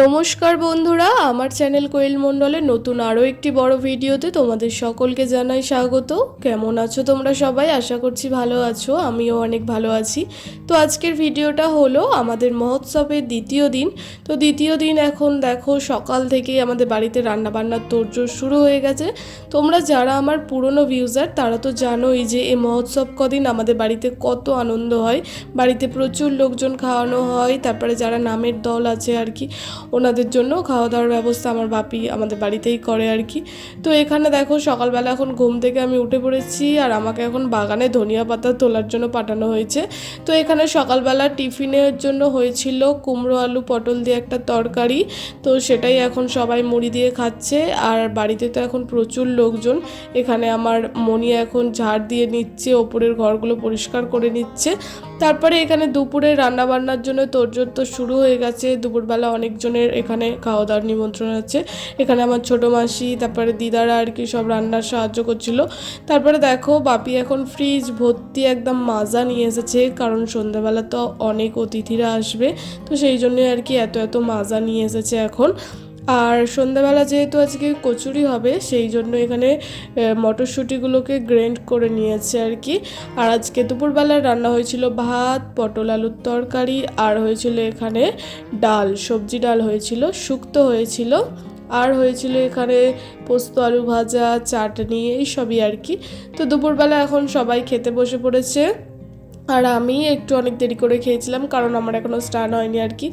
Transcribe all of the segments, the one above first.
নমস্কার বন্ধুরা, আমার চ্যানেল কোয়েল মণ্ডলের নতুন আরও একটি বড় ভিডিওতে তোমাদের সকলকে জানাই স্বাগত। কেমন আছো তোমরা সবাই? আশা করছি ভালো আছো, আমিও অনেক ভালো আছি। তো আজকের ভিডিওটা হলো আমাদের মহোৎসবের দ্বিতীয় দিন। তো দ্বিতীয় দিন এখন দেখো সকাল থেকেই আমাদের বাড়িতে রান্নাবান্নার তোড়জোড় শুরু হয়ে গেছে। তোমরা যারা আমার পুরনো ভিউজার, তারা তো জানোই যে এই মহোৎসব কদিন আমাদের বাড়িতে কত আনন্দ হয়। বাড়িতে প্রচুর লোকজন খাওয়ানো হয়, তারপরে যারা নামের দল আছে আর কি ওনাদের জন্য খাওয়া দাওয়ার ব্যবস্থা আমার বাপি আমাদের বাড়িতেই করে আর কি। তো এখানে দেখো সকালবেলা এখন ঘুম থেকে আমি উঠে পড়েছি আর আমাকে এখন বাগানে ধনিয়া পাতা তোলার জন্য পাঠানো হয়েছে। তো এখানে সকালবেলা টিফিনের জন্য হয়েছিল কুমড়ো আলু, পটল দিয়ে একটা তরকারি। তো সেটাই এখন সবাই মুড়ি দিয়ে খাচ্ছে আর বাড়িতে তো এখন প্রচুর লোকজন। এখানে আমার মনি এখন ঝাড় দিয়ে নিচ্ছে, ওপরের ঘরগুলো পরিষ্কার করে নিচ্ছে। তারপরে এখানে দুপুরে রান্না বান্নার জন্য তোড়জোড় তো শুরু হয়ে গেছে। দুপুরবেলা অনেকজনের এখানে খাওয়া দাওয়ার নিমন্ত্রণ আছে। এখানে আমার ছোটো মাসি, তারপরে দিদারা আর কি সব রান্নার সাহায্য করছিল। তারপরে দেখো, বাপি এখন ফ্রিজ ভর্তি একদম মাজা নিয়ে এসেছে, কারণ সন্ধ্যাবেলা তো অনেক অতিথিরা আসবে। তো সেই জন্যই আর কি এত এত মাজা নিয়ে এসেছে এখন। আর সন্ধ্যাবেলা যেহেতু আজকে কচুরি হবে, সেই জন্য এখানে মটরশুঁটিগুলোকে গ্রেন্ড করে নিয়েছে আর কি। আর আজকে দুপুরবেলা রান্না হয়েছিল ভাত, পটল আলুর তরকারি, আর হয়েছিল এখানে ডাল, সবজি ডাল হয়েছিল, শুক্তো হয়েছিল, আর হয়েছিল এখানে পোস্ত আলু ভাজা, চাটনি এইসবই আর কি। তো দুপুরবেলা এখন সবাই খেতে বসে পড়েছে। আর আমি একটু অনেক দেরি করে খেয়েছিলাম, কারণ আমার এখনও স্নান হয়নি আর কি।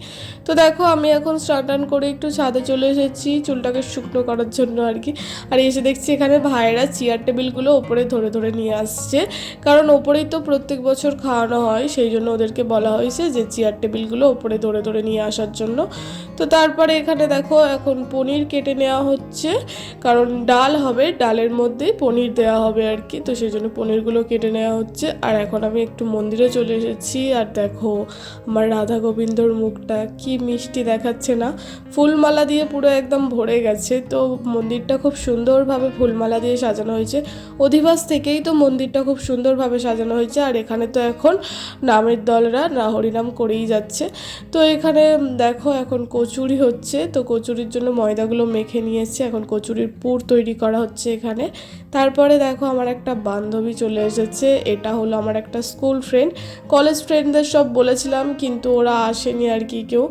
তো দেখো, আমি এখন স্নান টান করে একটু ছাদে চলে এসেছি চুলটাকে শুকনো করার জন্য আর কি। আর এসে দেখছি এখানে ভাইয়েরা চেয়ার টেবিলগুলো ওপরে ধরে ধরে নিয়ে আসছে, কারণ ওপরেই তো প্রত্যেক বছর খাওয়ানো হয়, সেই জন্য ওদেরকে বলা হয়েছে যে চেয়ার টেবিলগুলো ওপরে ধরে ধরে নিয়ে আসার জন্য। তো তারপরে এখানে দেখো, এখন পনির কেটে নেওয়া হচ্ছে, কারণ ডাল হবে, ডালের মধ্যে পনির দেওয়া হবে আর কি। তো সেই জন্য পনিরগুলো কেটে নেওয়া হচ্ছে। আর এখন আমি একটু মন্দিরে চলে এসেছি আর দেখো আমার রাধা গোবিন্দর মুখটা কি মিষ্টি দেখাচ্ছে না। ফুলমালা দিয়ে পুরো একদম ভরে গেছে। তো মন্দিরটা খুব সুন্দরভাবে ফুলমালা দিয়ে সাজানো হয়েছে। অধিবাস থেকেই তো মন্দিরটা খুব সুন্দরভাবে সাজানো হয়েছে। আর এখানে তো এখন নামের দলরা না হরিনাম করেই যাচ্ছে। তো এখানে দেখো এখন কচুরি হচ্ছে। তো কচুরির জন্য ময়দাগুলো মেখে নিয়েছে। এখন কচুরির পুর তৈরি করা হচ্ছে এখানে। তারপরে দেখো আমার একটা বান্ধবী চলে এসেছে। এটা হলো আমার একটা স্কুল ফ্রেন্ড কলেজ ফ্রেন্ডদের সব বলেছিলাম, কিন্তু ওরা আসেনি আর কি কেউ।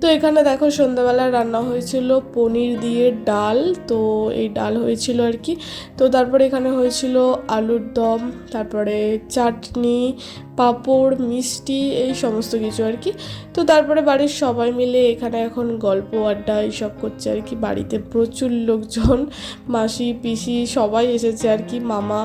তো এখানে দেখো সন্ধ্যাবেলা রান্না হয়েছিল পনির দিয়ে ডাল, তো এই ডাল হয়েছিল আর কি। তো তারপরে এখানে হয়েছিল আলুর দম, তারপরে চাটনি, পাঁপড়, মিষ্টি, এই সমস্ত কিছু আর কি। তো তারপরে বাড়ির সবাই মিলে এখানে এখন গল্প আড্ডা এইসব করছে আর কি। বাড়িতে প্রচুর লোকজন, মাসি, পিসি সবাই এসেছে আর কি, মামা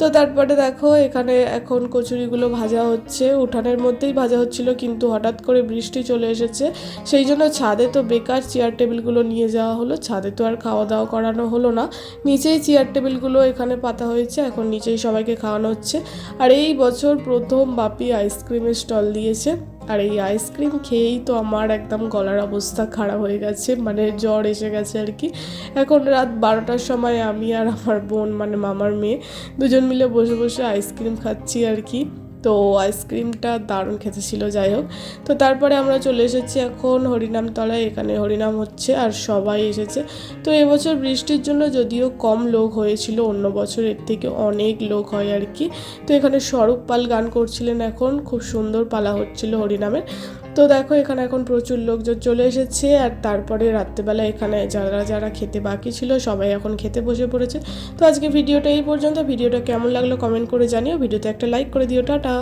তো তারপরে দেখো, এখানে এখন কচুরিগুলো ভাজা হচ্ছে। উঠানের মধ্যেই ভাজা হচ্ছিল, কিন্তু হঠাৎ করে বৃষ্টি চলে এসেছে। সেই জন্য ছাদে তো বেকার চেয়ার টেবিলগুলো নিয়ে যাওয়া হলো। ছাদে তো আর খাওয়া দাওয়া করানো হলো না। নিচেই চেয়ার টেবিলগুলো এখানে পাতা হয়েছে, এখন নিচেই সবাইকে খাওয়ানো হচ্ছে। আর এই বছর প্রথম বাপি আইসক্রিমের স্টল দিয়েছে। আর এই আইসক্রিম খেয়েই তো আমার একদম গলার অবস্থা খারাপ হয়ে গেছে মানে জ্বর এসে গেছে আর কি। এখন রাত বারোটার সময় আমি আর আমার বোন মানে মামার মেয়ে, দুজন মিলে বসে বসে আইসক্রিম খাচ্ছি আর কি। তো আইসক্রিমটা দারুণ খেতে ছিল, যাই হোক। তো তারপরে আমরা চলে এসেছি এখন হরিনাম তলায় এখানে হরিনাম হচ্ছে আর সবাই এসেছে। তো এবছর বৃষ্টির জন্য যদিও কম লোক হয়েছিল, অন্য বছর এর থেকে অনেক লোক হয় আর কি। তো এখানে স্বরূপ পাল গান করছিলেন এখন, খুব সুন্দর পালা হচ্ছিল হরিনামের। তো দেখো, এখানে এখন প্রচুর লোকজন চলে এসেছে আর তারপরে রাত্রেবেলা এখানে যারা যারা খেতে বাকি ছিল সবাই এখন খেতে বসে পড়েছে। তো আজকে ভিডিওটা এই পর্যন্ত। ভিডিওটা কেমন লাগল কমেন্ট করে জানিও। ভিডিওতে একটা লাইক করে দিও। টাটা।